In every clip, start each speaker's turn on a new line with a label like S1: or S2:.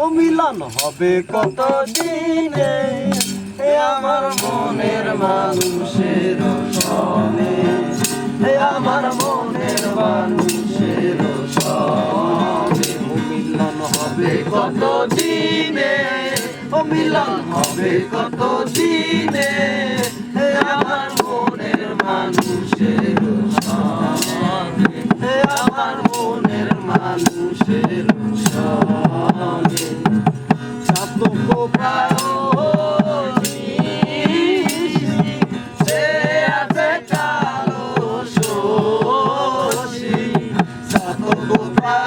S1: ও মিলন হবে কত দিনে এ আমার মনের মানুষের সনে। এ আমার মনের মানুষের সনে। ও মিলন হবে কত দিনে ও মিলন হবে কত দিনে এ আমার মনের মানুষের সনে। এ আমার মনের মানুষের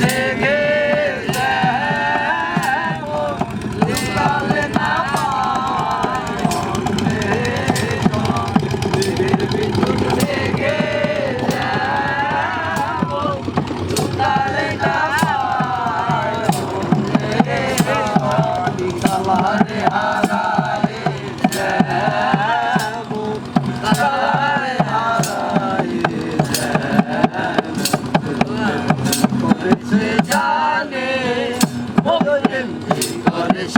S1: সনে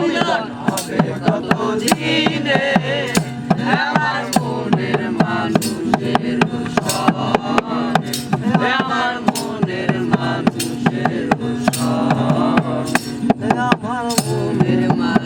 S1: মিলন হবে কত দিনে আমার মনের মানুষের আমার মনের মানুষের আমার মনের মানুষ